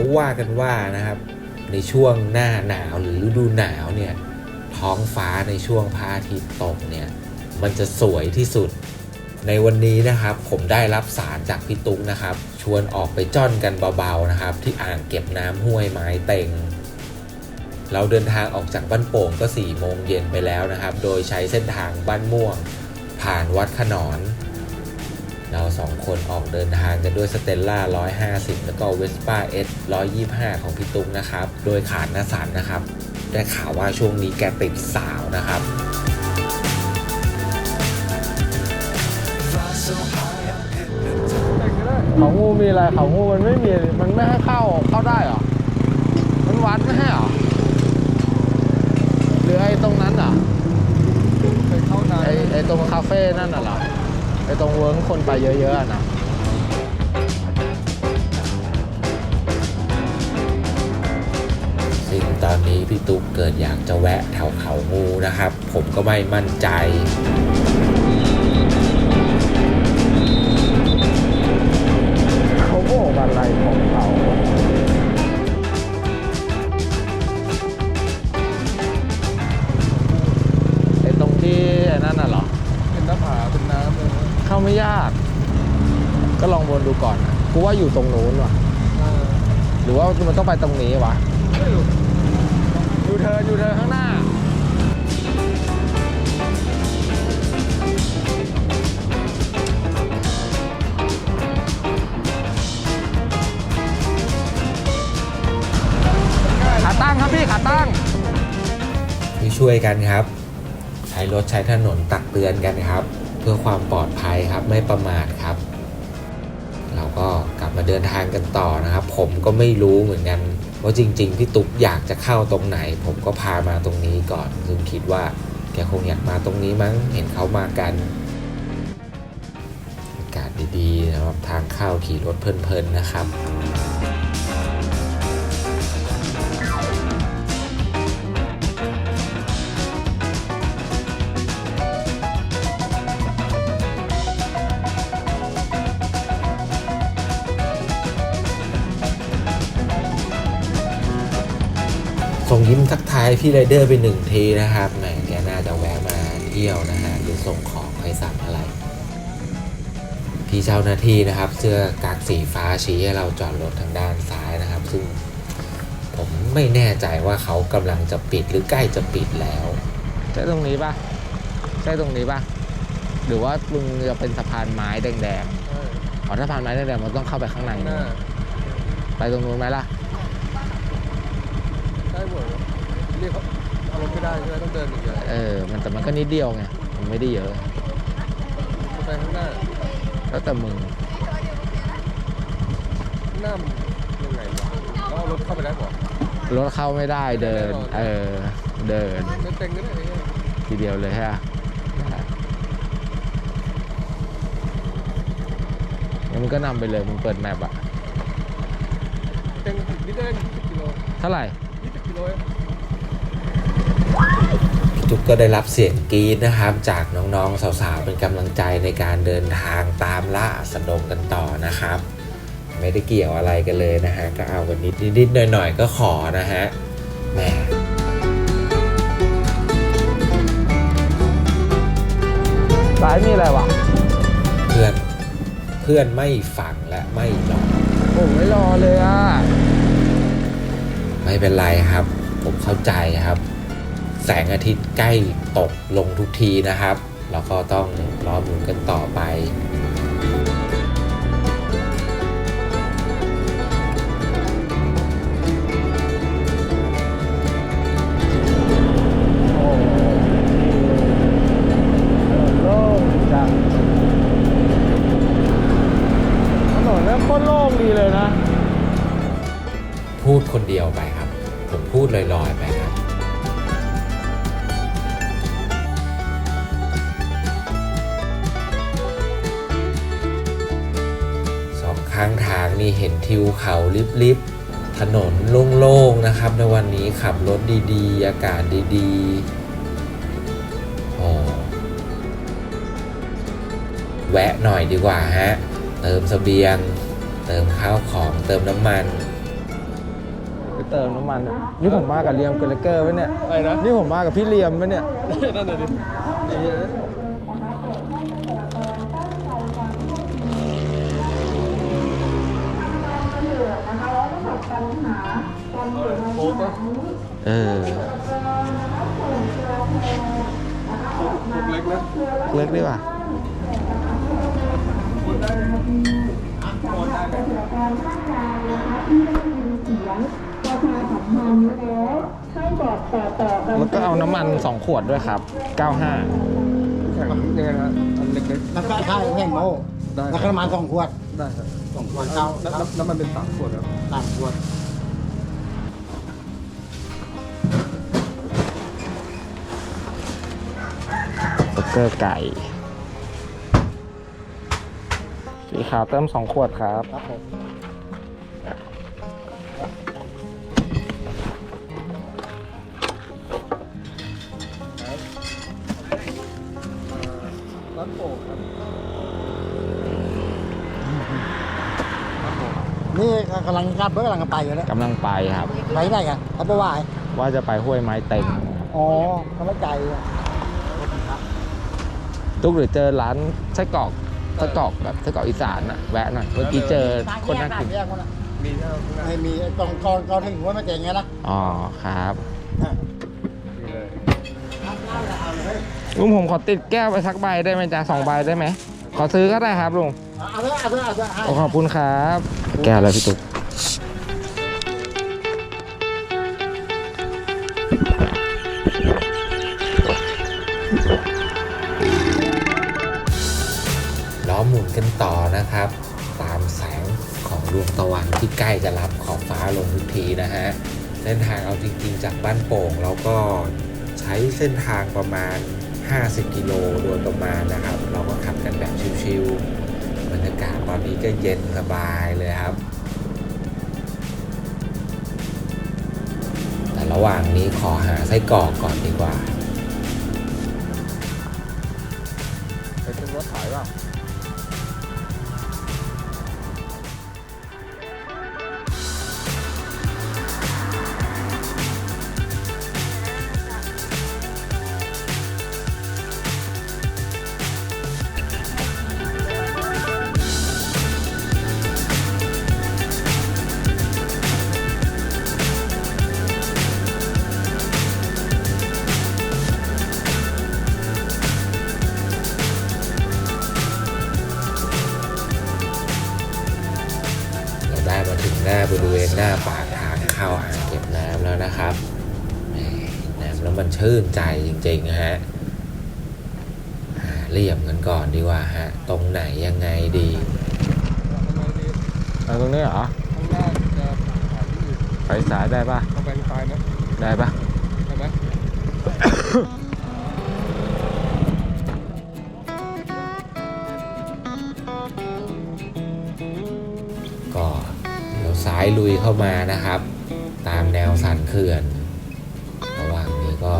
เขาว่ากันว่านะครับ ในช่วงหน้าหนาวหรือฤดูหนาวเนี่ยท้องฟ้าในช่วงพระอาทิตย์ตกเนี่ยมันจะสวยที่สุด ในวันนี้นะครับผมได้รับสารจากพี่ตุ๊กนะครับ ชวนออกไปจ้อนกันเบาๆนะครับ ที่อ่างเก็บน้ำห้วยไม้เต็งเราเดินทางออกจากบ้านโป่งก็4ี่โมงเย็นไปแล้วนะครับ โดยใช้เส้นทางบ้านม่วง ผ่านวัดขนอน เราสองคนออกเดินทางกันด้วยสเตลล่า150 แล้วก็เวสป้าเอส125 ของพี่ตุ๊กนะครับ โดยขาดนสันนะครับ ได้ข่าวว่าช่วงนี้แกติดสาวนะครับเขางูมีอะไรเขางูมันไม่มี มันไม่ให้เข้าเข้าได้เหรอ มันวัดไม่ให้เหรอ หรือไอ้ตรงนั้นเหรอเคยเข้านานไอ้ไอ้ตรงคาเฟ่นั่นน่ะเหรอ ไอ้ตรงเวิร์กคนไปเยอะๆอะนะซึ่งตอนนี้พี่ตุ๊กเกิดอยากจะแวะแถวเขางูนะครับ ผมก็ไม่มั่นใจ ก่อนนะกูว่าอยู่ตรงนู้นว่ะเออหรือว่ามันต้องไปตรงนี้วะไม่รู้อยู่เธออยู่เธอข้างหน้า ขาตั้งครับพี่ขาตั้ง ที่ช่วยกันครับ ใช้รถใช้ถนนตักเตือนกันครับ เพื่อความปลอดภัยครับไม่ประมาทครับเรา ก็กลับมาเดินทางกันต่อนะครับ ผมก็ไม่รู้เหมือนกันว่าจริง ๆ พี่ตุ๊กอยากจะเข้าตรงไหน ผมก็พามาตรงนี้ก่อน ซึ่งคิดว่าแกคงอยากมาตรงนี้มั้งเห็นเขามากันอากาศดีๆนะครับทางเข้าขี่รถเพลินๆนะครับ ยิ้มทักทายพี่ไรเดอร์ไปหนึ่งทีนะครับแหมแกน่าจะแวะมาเที่ยวนะฮะหรือส่งของให้สั่งอะไรพี่เจ้าหน้าที่นะครับ เสื้อกั๊กสีฟ้าชี้ให้เราจอดรถทางด้านซ้ายนะครับ ซึ่งผมไม่แน่ใจว่าเขากำลังจะปิดหรือใกล้จะปิดแล้วใช่ตรงนี้ปะใช่ตรงนี้ปะหรือว่ามึงจะเป็นสะพานไม้แดงใช่ๆอ๋อถ้าสะพานไม้แดงๆมันต้องเข้าไปข้างในหน้าไปตรงนู้นไหมล่ะ ได้หมดเลยเรียกเขาเอารถไม่ได้ใช่ไหมต้องเดินอย่างเดียวเออ มันแต่มันก็นิดเดียวไง มันไม่ได้เยอะ ไปข้างหน้าแล้วแต่มึง ข้างหน้ามันยังไงวะต้องเอารถเข้าไปได้ป่ะรถเข้าไม่ได้เดินไม่ได้หรอกเออ เดินไม่เต็งก็ได้ไอ้เหี้ยทีเดียวเลยฮะงั้นมึงก็นำไปเลยมึงเปิดแมปอะเต็งนิดเดียว20กิโล เท่าไหร่ 20กิโลเองพี่ตุ๊กก็ได้รับเสียงกรี๊ดนะครับจากน้องๆสาวๆเป็นกำลังใจในการเดินทางตามล่าสะดงกันต่อนะครับ ไม่ได้เกี่ยวอะไรกันเลยนะฮะก็เอากันนิดนิดๆหน่อยๆก็ขอนะฮะแหมสายมีอะไรวะเพื่อนเพื่อนไม่ฟังและไม่รอผมไม่รอเลยอะ ไม่เป็นไรครับ ผมเข้าใจครับ แสงอาทิตย์ใกล้ตกลงทุกทีนะครับ เราก็ต้องรอดูกันต่อไป พูดคนเดียวไปครับ ผมพูดลอยๆไปครับสองข้างทางนี่เห็นทิวเขาลิบๆถนนโล่งๆนะครับ ในวันนี้ขับรถดีๆ อากาศดีๆโอ้แวะหน่อยดีกว่าฮะ เติมสเสบียง เติมข้าวของเติมน้ำมัน เติมน้ำมันอะนี่ผมมากับเลียมเกลเกอร์ไหมเนี่ยอะไรนะ นี่ผมมากับพี่เลียมไหมเนี่ยนั่นเลยดิไอ้เหี้ยโค้กปะเออโค้กเล็กนะเลิกดีกว่า แล้วก็เอาน้ำมัน 2 ขวดด้วยครับ 95 แข็งยังไงนะอันเล็กน้ำตาลข้าวแห้งโม่ๆได้แล้วก็น้ำมันสองขวดได้ครับสองขวดเอาน้ำน้ำน้ำมันเป็นสามขวดครับสามขวดเบอร์เกอร์ไก่ สีขาวเติม 2 ขวดครับ ครับผม นี่กำลังรับเพื่อกำลังไปอยู่แล้วกำลังไปครับ ไปที่ไหนกันเขาไปว่าไงว่าจะไปห้วยไม้เต็งอ๋อเขาไม่ใจอะทุกหรือเจอร้านไส้กรอกไส้กรอกแบบไส้กรอกอีสานอะแวะหน่อยเมื่อกี้เจอคนน่ากินแยกคนละมีเท่าข้างหน้าไม่มีไอ้ตรงก่อนก่อนถึงว่าไม่เจ๋งไงนะอ๋อครับมีเลยลุงผมขอติดแก้วไปสักใบได้ไหมจ๊ะสองใบได้ไหมขอซื้อก็ได้ครับลุง เอาเถอะเอาเถอะเอาเถอะให้โอ้ขอบคุณครับ แก้วอะไรพี่ตุ๊กล้อหมุนกันต่อนะครับ ตามแสงของดวงตะวันที่ใกล้จะรับขอบฟ้าลงทุกทีนะฮะ เส้นทางเอาจริงๆจากบ้านโป่งเราก็ใช้เส้นทางประมาณ 50 กิโลโดยประมาณนะครับ เราก็ขับกันแบบชิวๆ บรรยากาศตอนนี้ก็เย็นสบายเลยครับ แต่ระหว่างนี้ขอหาไส้กรอกก่อนดีกว่า ไปถึงรถถอยเปล่าเรา หน้าบริเวณหน้าปากทางเข้าอ่างเก็บน้ำแล้วนะครับแหมน้ำแล้วมันชื่นใจจริงๆฮะหาเหลี่ยมกันก่อนดีกว่าฮะ ตรงไหนยังไงดีทำไมดีเอาตรงนี้เหรอข้างหน้าจะหาที่อื่นไปซ้ายได้ปะเอาไปซ้ายนะได้ปะใช่ไหมก็เดี๋ยว ซ้ายลุยเข้ามานะครับ ตามแนวสันเขื่อน ระหว่างนี้ก็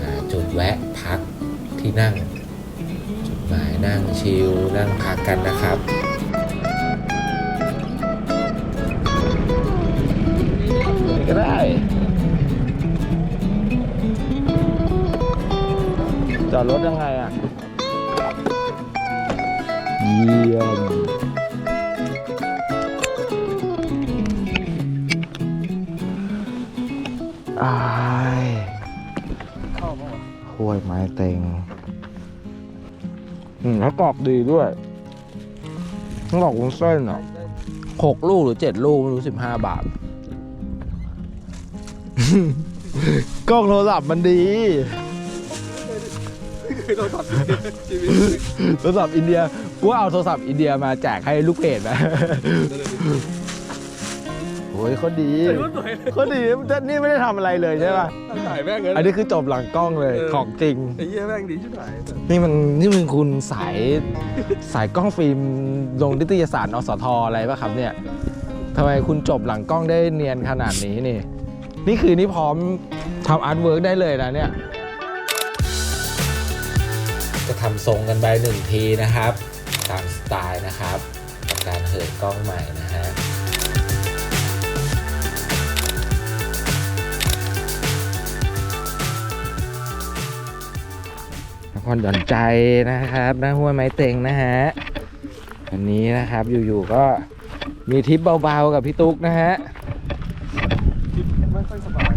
หาจุดแวะพักที่นั่ง จุดหมายนั่งชิลนั่งพักกันนะครับก็ได้ จอดรถยังไงอะ เยี่ยม วยไม้เต็งอืมแล้วกรอบดีด้วยต้องบอกวุ้นเส้นอะหกลูกหรือเจ็ดลูกไม่รู้สิบห้าบาท กล้องโทรศัพท์มันดีเคยโดนตัดชีวิตโทรศัพท์อินเดียกูว่าเอาโทรศัพท์อินเดียมาแจกให้ลูกเพจนะ โอ้ยเขาดีรุ่นหน่อยเขาดีนี่ไม่ได้ทำอะไรเลยใช่ป่ะถ่ายแม่งเงินอันนี้คือจบหลังกล้องเลยเออของจริงไอ้เหี้ยแม่งดีชิบหายนี่มันนี่มันคุณสายสายกล้องฟิล์มลงนิตยสารอสทอะไรป่ะครับเนี่ยทำไมคุณจบหลังกล้องได้เนียนขนาดนี้นี่ นี่คือนี่พร้อมทำอาร์ตเวิร์กได้เลยนะเนี่ยก็ทำทรงกันไปหนึ่งทีนะครับ ตามสไตล์นะครับกับการเหินกล้องใหม่นะฮะ ผ่อนหย่อนใจนะครับหน้าห้วยไม้เต็งนะฮะวันนี้นะครับอยู่ๆก็มีทริปเบาๆกับพี่ตุ๊กนะฮะคิดไม่ค่อยสบาย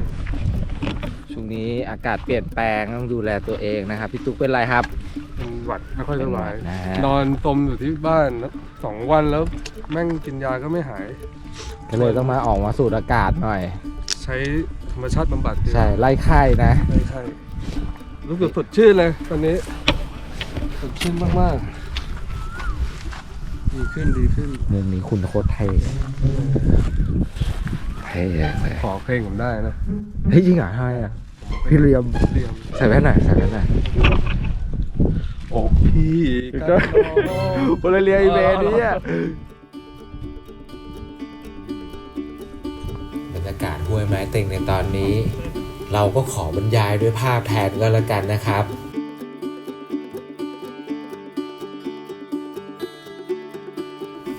ช่วงนี้อากาศเปลี่ยนแปลงต้องดูแลตัวเองนะครับ พี่ตุ๊กเป็นไรครับเป็นหวัดไม่ค่อยสบายเป็นหวัดนะฮะนอนตมอยู่ที่บ้านแล้วสองวันแล้วแม่งกินยาก็ไม่หายก็เลยต้องมาออกมาสูดอากาศหน่อย ใช้ธรรมชาติบำบัดดีใช่ไล่ไข้นะใช่ใช่ รู้สึกสดชื่นเลยตอนนี้สดชื่นมากๆ ดีขึ้นดีขึ้น มุมนี้คุณโคตรเท่เท่เลยขอเพลงผมได้นะเฮ้ยจริงเหรอทำไมอะพี่เรียมเรียมใส่แว่นหน่อยใส่แว่นหน่อยโอ้พี่ก็คนละเรียอีเมนี้อะบรรยากาศห้วยไม้เต็งในตอนนี้ เราก็ขอบรรยายด้วยภาพแทนก็แล้วกันนะครับ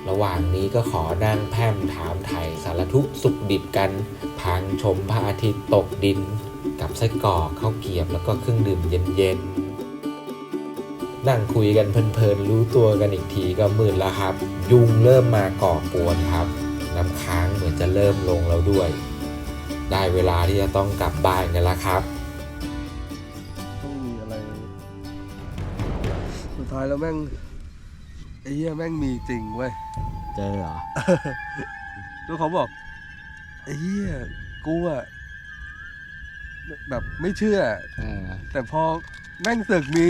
ระหว่างนี้ก็ขอนั่งแพ่มถามไทยสารทุกสุขดิบกัน พังชมพระอาทิตย์ตกดิน กับไส้กรอกข้าวเกรียบแล้วก็เครื่องดื่มเย็นๆ นั่งคุยกันเพลินๆ รู้ตัวกันอีกทีก็มืดแล้วครับ ยุงเริ่มมาก่อกวนครับน้ำค้างเหมือนจะเริ่มลงแล้วด้วย เวลาที่จะต้องกลับบ้านกันแล้วครับ ต้องมีอะไร สุดท้ายแล้วแม่งไอ้เหี้ยแม่งมีจริงเว้ย เจอเหรอ แล้วเขาบอกไอ้เหี้ยกูอะแบบไม่เชื่ออ่าแต่พอแม่งเสือกมี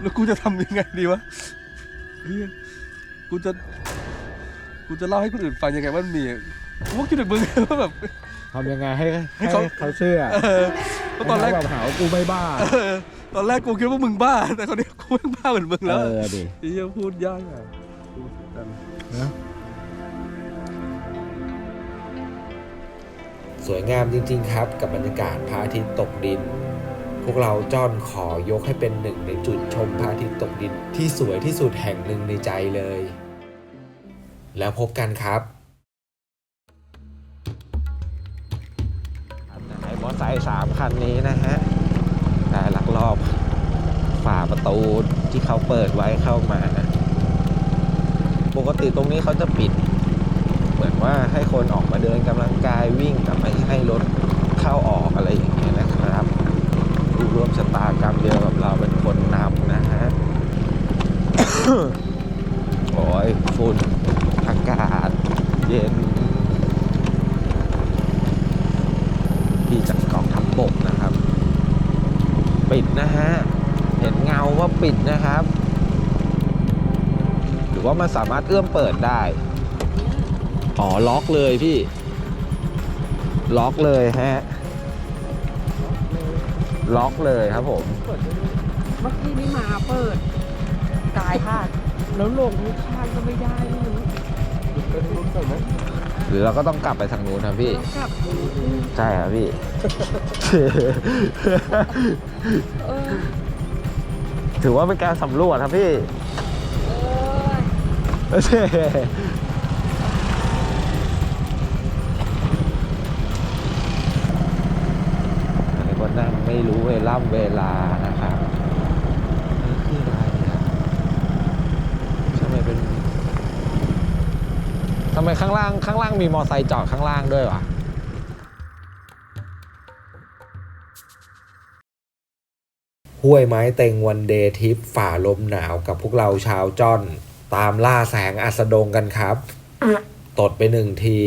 แล้วกูจะทำยังไงดีวะเฮียกูจะ กูจะเล่าให้คนอื่นฟังยังไงว่ามันมีอะกูก็คิดถึงมึง ว่าแบบ ทำยังไงให้ให้ให้เขา เขาเชื่อเออเพราะตอนแรกให้เขาแบบหาว่ากูไม่บ้าเออตอนแรกกูคิดว่ามึงบ้า แต่คนนี้กูไม่บ้าเหมือนมึงเอแล้วอดิไอ้เหี้ยพูดยากอะพูดกันนะสวยงามจริงๆครับกับบรรยากาศพระอาทิตย์ตกดิน พวกเราจ้อนขอยกให้เป็นหนึ่งในจุดชมพระอาทิตย์ตกดินที่สวยที่สุดแห่งหนึ่งในใจเลย แล้วพบกันครับ ไซค์สามคันนี้นะฮะได้ลักลอบฝ่าประตูที่เขาเปิดไว้เข้ามา ปกติตรงนี้เขาจะปิด เหมือนว่าให้คนออกมาเดินกำลังกายวิ่งแต่ไม่ให้รถเข้าออกอะไรอย่างเงี้ยนะครับดูร่วมชะตากรรมเดียวกับเราเป็นคนนำนะฮะโอ้ยฝุ่นอากาศ เย็น ที่จาก บกนะครับ ปิดนะฮะ เห็นเงาว่าปิดนะครับ หรือว่ามันสามารถเอื้อมเปิดได้ อ๋อ ล็อกเลยพี่ ล็อกเลยฮะ ล็อกเลยครับผม เมื่อกี้นี่มาเปิดกายค่ะแล้วลงข้างก็ไม่ได้ไม่รู้ ไปทางนู้นก่อนไหมหรือเราก็ต้องกลับไปทางนู้นครับพี่แล้วกลับอืมใช่ครับพี่ เออถือว่าเป็นการสำรวจครับพี่ เอออันนี้ก็นั่งไม่รู้เวล่ำเวลานะครับนี่คืออะไรอะทำไมเป็น ทำไมข้างล่างข้างล่างมีมอไซค์จอดข้างล่างด้วยวะห้วยไม้เต็งวันเดย์ทริปฝ่าลมหนาวกับพวกเราชาวจ้อน ตามล่าแสงอัสดงกันครับ ตดไปหนึ่งที